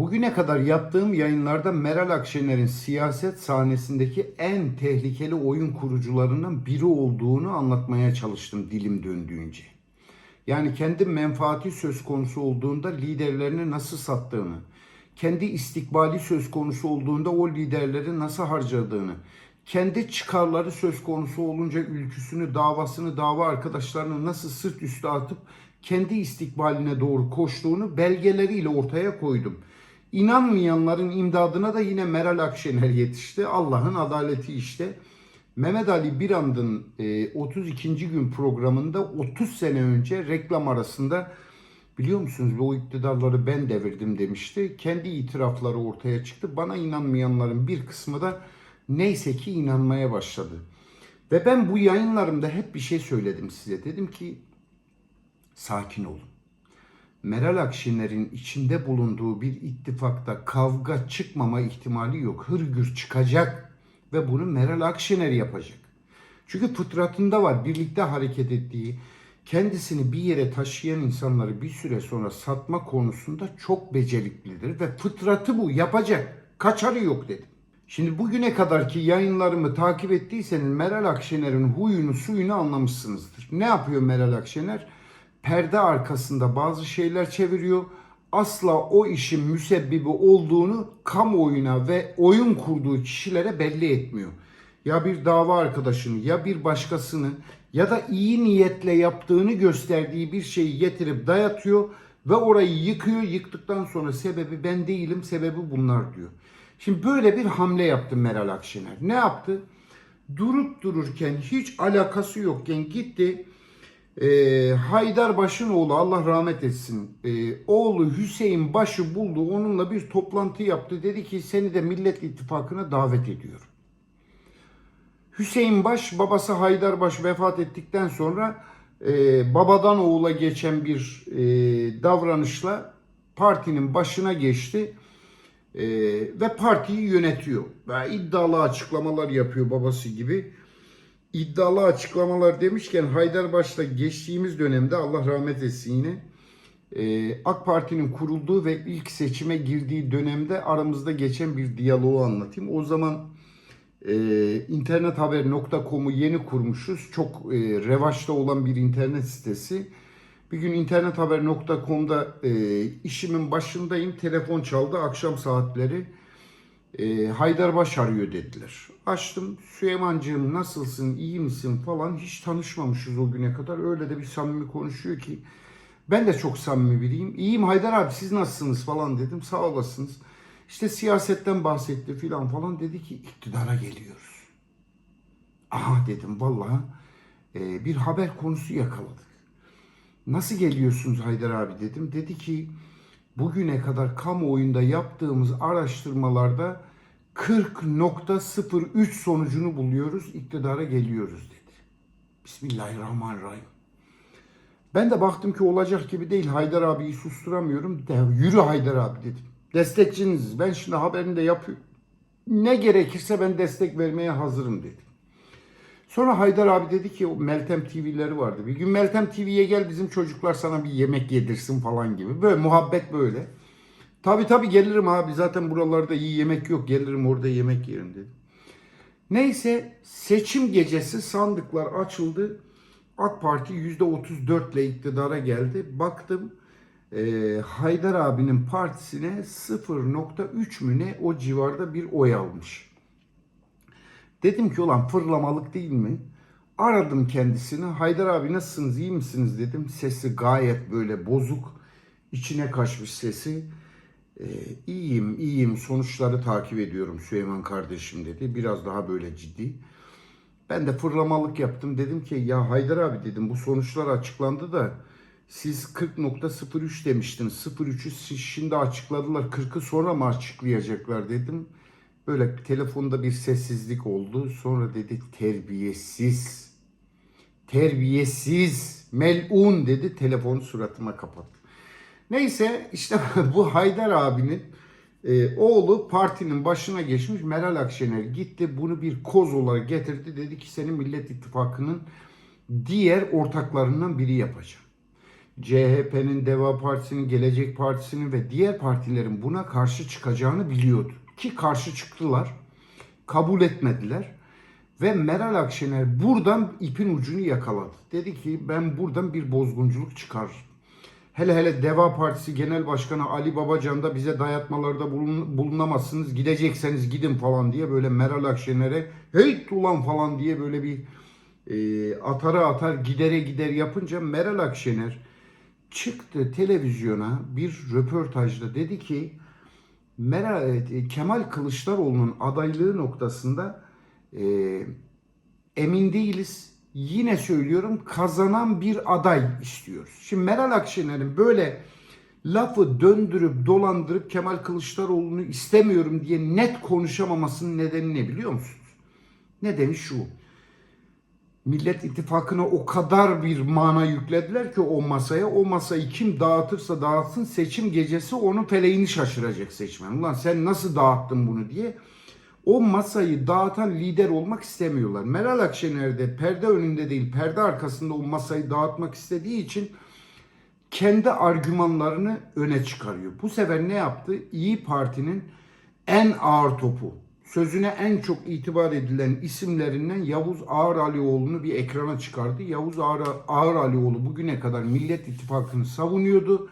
Bugüne kadar yaptığım yayınlarda Meral Akşener'in siyaset sahnesindeki en tehlikeli oyun kurucularından biri olduğunu anlatmaya çalıştım dilim döndüğünce. Yani kendi menfaati söz konusu olduğunda liderlerini nasıl sattığını, kendi istikbali söz konusu olduğunda o liderleri nasıl harcadığını, kendi çıkarları söz konusu olunca ülküsünü, davasını, dava arkadaşlarını nasıl sırt üstü atıp kendi istikbaline doğru koştuğunu belgeleriyle ortaya koydum. İnanmayanların imdadına da yine Meral Akşener yetişti. Allah'ın adaleti işte. Mehmet Ali Birand'ın e, 32. gün programında 30 sene önce reklam arasında biliyor musunuz bu iktidarları ben devirdim demişti. Kendi itirafları ortaya çıktı. Bana inanmayanların bir kısmı da neyse ki inanmaya başladı. Ve ben bu yayınlarımda hep bir şey söyledim size. Dedim ki sakin olun. Meral Akşener'in içinde bulunduğu bir ittifakta kavga çıkmama ihtimali yok. Hırgür çıkacak ve bunu Meral Akşener yapacak. Çünkü fıtratında var birlikte hareket ettiği, kendisini bir yere taşıyan insanları bir süre sonra satma konusunda çok beceriklidir ve fıtratı bu yapacak. Kaçarı yok dedim. Şimdi bugüne kadarki yayınlarımı takip ettiyseniz Meral Akşener'in huyunu suyunu anlamışsınızdır. Ne yapıyor Meral Akşener? Perde arkasında bazı şeyler çeviriyor. Asla o işin müsebbibi olduğunu kamuoyuna ve oyun kurduğu kişilere belli etmiyor. Ya bir dava arkadaşını ya bir başkasını ya da iyi niyetle yaptığını gösterdiği bir şeyi getirip dayatıyor ve orayı yıkıyor. Yıktıktan sonra sebebi ben değilim, sebebi bunlar diyor. Şimdi böyle bir hamle yaptı Meral Akşener. Ne yaptı? Durup dururken hiç alakası yokken gitti. E, Haydar Baş'ın oğlu Allah rahmet etsin. E, oğlu Hüseyin Baş'ı buldu. Onunla bir toplantı yaptı. Dedi ki seni de Millet İttifakı'na davet ediyorum. Hüseyin Baş, babası Haydar Baş vefat ettikten sonra e, babadan oğula geçen bir e, davranışla partinin başına geçti e, ve partiyi yönetiyor. Ve iddialı açıklamalar yapıyor babası gibi. İddialı açıklamalar demişken Haydarbaş'ta geçtiğimiz dönemde Allah rahmet etsin yine e, AK Parti'nin kurulduğu ve ilk seçime girdiği dönemde aramızda geçen bir diyaloğu anlatayım. O zaman e, internethaber.com'u yeni kurmuşuz. Çok e, revaçta olan bir internet sitesi. Bir gün internethaber.com'da e, işimin başındayım. Telefon çaldı akşam saatleri. E, Haydarbaş arıyor dediler. Açtım. Süleymancığım nasılsın, iyi misin falan. Hiç tanışmamışız o güne kadar. Öyle de bir samimi konuşuyor ki. Ben de çok samimi biriyim. İyiyim Haydar abi siz nasılsınız falan dedim. Sağ olasınız. İşte siyasetten bahsetti filan falan. Dedi ki iktidara geliyoruz. Aha dedim vallahi e, bir haber konusu yakaladık. Nasıl geliyorsunuz Haydar abi dedim. Dedi ki bugüne kadar kamuoyunda yaptığımız araştırmalarda 40.03 sonucunu buluyoruz, iktidara geliyoruz dedi. Bismillahirrahmanirrahim. Ben de baktım ki olacak gibi değil. Haydar abiyi susturamıyorum. De, yürü Haydar abi dedim. Destekçiniz. Ben şimdi haberini de yapıyorum. Ne gerekirse ben destek vermeye hazırım dedim. Sonra Haydar abi dedi ki Meltem TV'leri vardı. Bir gün Meltem TV'ye gel bizim çocuklar sana bir yemek yedirsin falan gibi. Böyle muhabbet böyle. Tabi tabi gelirim abi zaten buralarda iyi yemek yok gelirim orada yemek yerim dedi. Neyse seçim gecesi sandıklar açıldı. AK Parti %34 ile iktidara geldi. Baktım e, Haydar abinin partisine 0.3 mü ne o civarda bir oy almış. Dedim ki ulan fırlamalık değil mi? Aradım kendisini. Haydar abi nasılsınız iyi misiniz dedim. Sesi gayet böyle bozuk. içine kaçmış sesi. Ee, iyiyim iyiyim sonuçları takip ediyorum Süleyman kardeşim dedi. Biraz daha böyle ciddi. Ben de fırlamalık yaptım. Dedim ki ya Haydar abi dedim bu sonuçlar açıklandı da siz 40.03 demiştiniz. 03'ü siz şimdi açıkladılar. 40'ı sonra mı açıklayacaklar dedim. Böyle telefonda bir sessizlik oldu. Sonra dedi terbiyesiz. Terbiyesiz. Melun dedi. Telefonu suratıma kapattı. Neyse işte bu Haydar abinin e, oğlu partinin başına geçmiş Meral Akşener gitti bunu bir koz olarak getirdi. Dedi ki senin Millet İttifakı'nın diğer ortaklarından biri yapacağım. CHP'nin, Deva Partisi'nin, Gelecek Partisi'nin ve diğer partilerin buna karşı çıkacağını biliyordu. Ki karşı çıktılar. Kabul etmediler. Ve Meral Akşener buradan ipin ucunu yakaladı. Dedi ki ben buradan bir bozgunculuk çıkarırım. Hele hele Deva Partisi Genel Başkanı Ali Babacan da bize dayatmalarda bulun, bulunamazsınız gidecekseniz gidin falan diye böyle Meral Akşener'e hey ulan falan diye böyle bir e, atara atar gidere gider yapınca Meral Akşener çıktı televizyona bir röportajda dedi ki Meral, e, Kemal Kılıçdaroğlu'nun adaylığı noktasında e, emin değiliz. Yine söylüyorum kazanan bir aday istiyoruz. Şimdi Meral Akşener'in böyle lafı döndürüp dolandırıp Kemal Kılıçdaroğlu'nu istemiyorum diye net konuşamamasının nedeni ne biliyor musunuz? Nedeni şu. Millet İttifakı'na o kadar bir mana yüklediler ki o masaya. O masayı kim dağıtırsa dağıtsın seçim gecesi onun feleğini şaşıracak seçmen. Ulan sen nasıl dağıttın bunu diye. O masayı dağıtan lider olmak istemiyorlar. Meral Akşener de perde önünde değil perde arkasında o masayı dağıtmak istediği için kendi argümanlarını öne çıkarıyor. Bu sefer ne yaptı? İyi Parti'nin en ağır topu, sözüne en çok itibar edilen isimlerinden Yavuz Ağar Alioğlu'nu bir ekrana çıkardı. Yavuz Ağar, Ağar Alioğlu bugüne kadar Millet İttifakı'nı savunuyordu.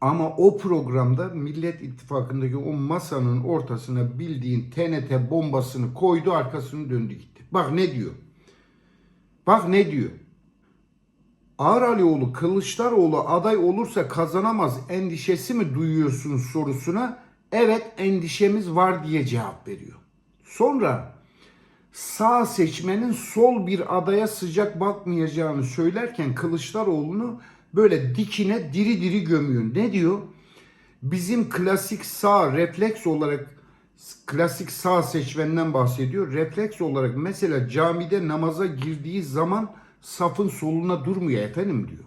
Ama o programda Millet İttifakı'ndaki o masanın ortasına bildiğin TNT bombasını koydu arkasını döndü gitti. Bak ne diyor. Bak ne diyor. Ağar Alioğlu Kılıçdaroğlu aday olursa kazanamaz endişesi mi duyuyorsun sorusuna evet endişemiz var diye cevap veriyor. Sonra sağ seçmenin sol bir adaya sıcak bakmayacağını söylerken Kılıçdaroğlu'nu böyle dikine diri diri gömüyor. Ne diyor? Bizim klasik sağ refleks olarak klasik sağ seçmenden bahsediyor. Refleks olarak mesela camide namaza girdiği zaman safın soluna durmuyor efendim diyor.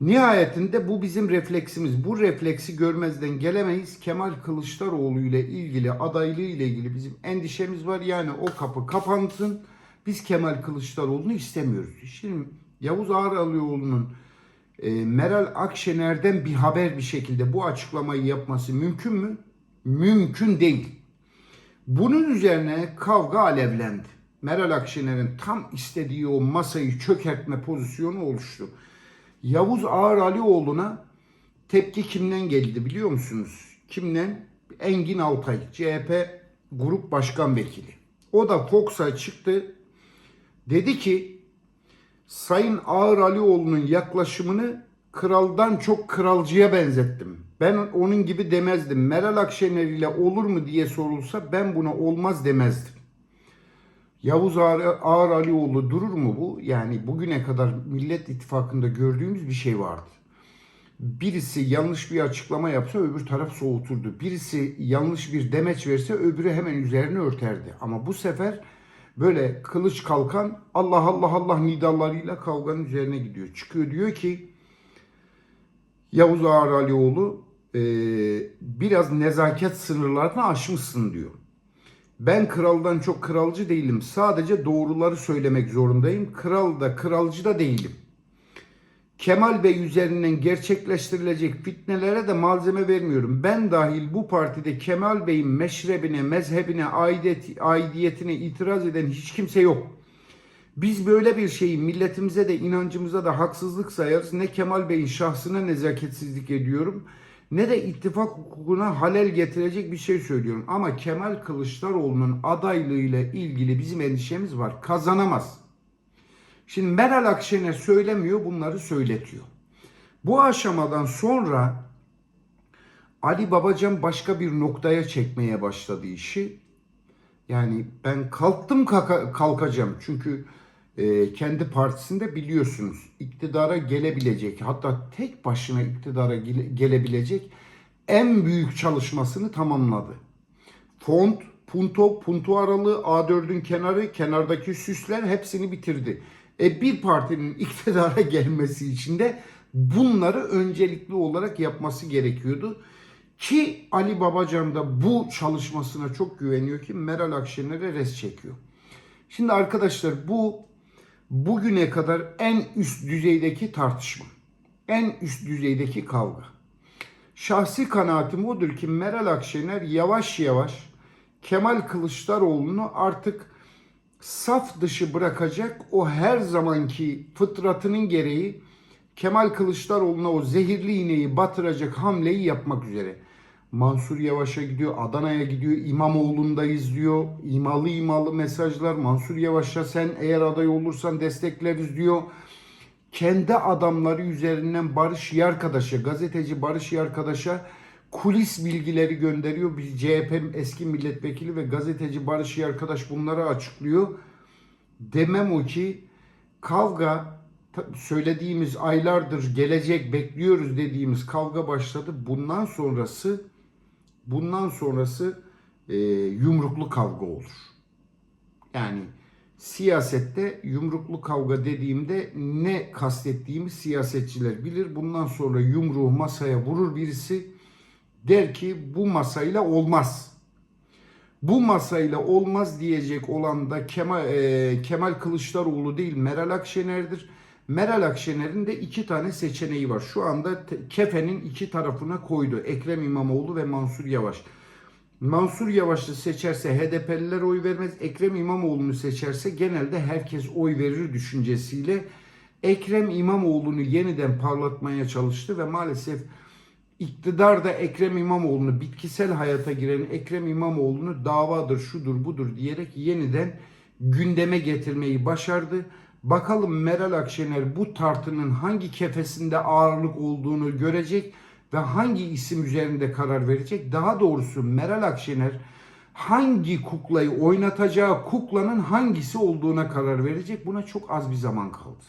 Nihayetinde bu bizim refleksimiz. Bu refleksi görmezden gelemeyiz. Kemal Kılıçdaroğlu ile ilgili adaylığı ile ilgili bizim endişemiz var. Yani o kapı kapansın. Biz Kemal Kılıçdaroğlu'nu istemiyoruz. Şimdi Yavuz Ağralioğlu'nun e, Meral Akşener'den bir haber bir şekilde bu açıklamayı yapması mümkün mü? Mümkün değil. Bunun üzerine kavga alevlendi. Meral Akşener'in tam istediği o masayı çökertme pozisyonu oluştu. Yavuz Ağar Alioğlu'na tepki kimden geldi biliyor musunuz? Kimden? Engin Altay, CHP Grup Başkan Vekili. O da Fox'a çıktı. Dedi ki Sayın Ağar Alioğlu'nun yaklaşımını kraldan çok kralcıya benzettim. Ben onun gibi demezdim. Meral Akşener ile olur mu diye sorulsa ben buna olmaz demezdim. Yavuz Ağar, Ağar Alioğlu durur mu bu? Yani bugüne kadar Millet İttifakı'nda gördüğümüz bir şey vardı. Birisi yanlış bir açıklama yapsa öbür taraf soğuturdu. Birisi yanlış bir demeç verse öbürü hemen üzerine örterdi. Ama bu sefer böyle kılıç kalkan Allah Allah Allah nidalarıyla kavganın üzerine gidiyor. Çıkıyor diyor ki Yavuz Ağar Alioğlu biraz nezaket sınırlarını aşmışsın diyor. Ben kraldan çok kralcı değilim. Sadece doğruları söylemek zorundayım. Kral da kralcı da değilim. Kemal Bey üzerinden gerçekleştirilecek fitnelere de malzeme vermiyorum. Ben dahil bu partide Kemal Bey'in meşrebine, mezhebine, aidiyet, aidiyetine itiraz eden hiç kimse yok. Biz böyle bir şeyi milletimize de inancımıza da haksızlık sayarız. Ne Kemal Bey'in şahsına nezaketsizlik ediyorum ne de ittifak hukukuna halel getirecek bir şey söylüyorum. Ama Kemal Kılıçdaroğlu'nun adaylığıyla ilgili bizim endişemiz var. Kazanamaz. Şimdi Meral Akşener söylemiyor, bunları söyletiyor. Bu aşamadan sonra Ali Babacan başka bir noktaya çekmeye başladı işi. Yani ben kalktım kalkacağım. Çünkü e, kendi partisinde biliyorsunuz iktidara gelebilecek hatta tek başına iktidara gele- gelebilecek en büyük çalışmasını tamamladı. Font, punto, punto aralığı, A4'ün kenarı, kenardaki süsler hepsini bitirdi. E bir partinin iktidara gelmesi için de bunları öncelikli olarak yapması gerekiyordu. Ki Ali Babacan da bu çalışmasına çok güveniyor ki Meral Akşener'e res çekiyor. Şimdi arkadaşlar bu bugüne kadar en üst düzeydeki tartışma. En üst düzeydeki kavga. Şahsi kanaatim odur ki Meral Akşener yavaş yavaş Kemal Kılıçdaroğlu'nu artık saf dışı bırakacak o her zamanki fıtratının gereği Kemal Kılıçdaroğlu'na o zehirli iğneyi batıracak hamleyi yapmak üzere. Mansur Yavaş'a gidiyor, Adana'ya gidiyor, İmamoğlu'nda izliyor. İmalı imalı mesajlar. Mansur Yavaş'a sen eğer aday olursan destekleriz diyor. Kendi adamları üzerinden Barış Yarkadaş'a, gazeteci Barış Yarkadaş'a kulis bilgileri gönderiyor. Bir CHP eski milletvekili ve gazeteci Barış Yarkadaş bunları açıklıyor. Demem o ki kavga söylediğimiz aylardır gelecek bekliyoruz dediğimiz kavga başladı. Bundan sonrası bundan sonrası e, yumruklu kavga olur. Yani siyasette yumruklu kavga dediğimde ne kastettiğimi siyasetçiler bilir. Bundan sonra yumruğu masaya vurur birisi der ki bu masayla olmaz. Bu masayla olmaz diyecek olan da Kemal, e, Kemal Kılıçdaroğlu değil Meral Akşener'dir. Meral Akşener'in de iki tane seçeneği var. Şu anda kefenin iki tarafına koydu. Ekrem İmamoğlu ve Mansur Yavaş. Mansur Yavaş'ı seçerse HDP'liler oy vermez. Ekrem İmamoğlu'nu seçerse genelde herkes oy verir düşüncesiyle Ekrem İmamoğlu'nu yeniden parlatmaya çalıştı ve maalesef iktidar da Ekrem İmamoğlu'nu bitkisel hayata giren Ekrem İmamoğlu'nu davadır, şudur, budur diyerek yeniden gündeme getirmeyi başardı. Bakalım Meral Akşener bu tartının hangi kefesinde ağırlık olduğunu görecek ve hangi isim üzerinde karar verecek. Daha doğrusu Meral Akşener hangi kuklayı oynatacağı kuklanın hangisi olduğuna karar verecek. Buna çok az bir zaman kaldı.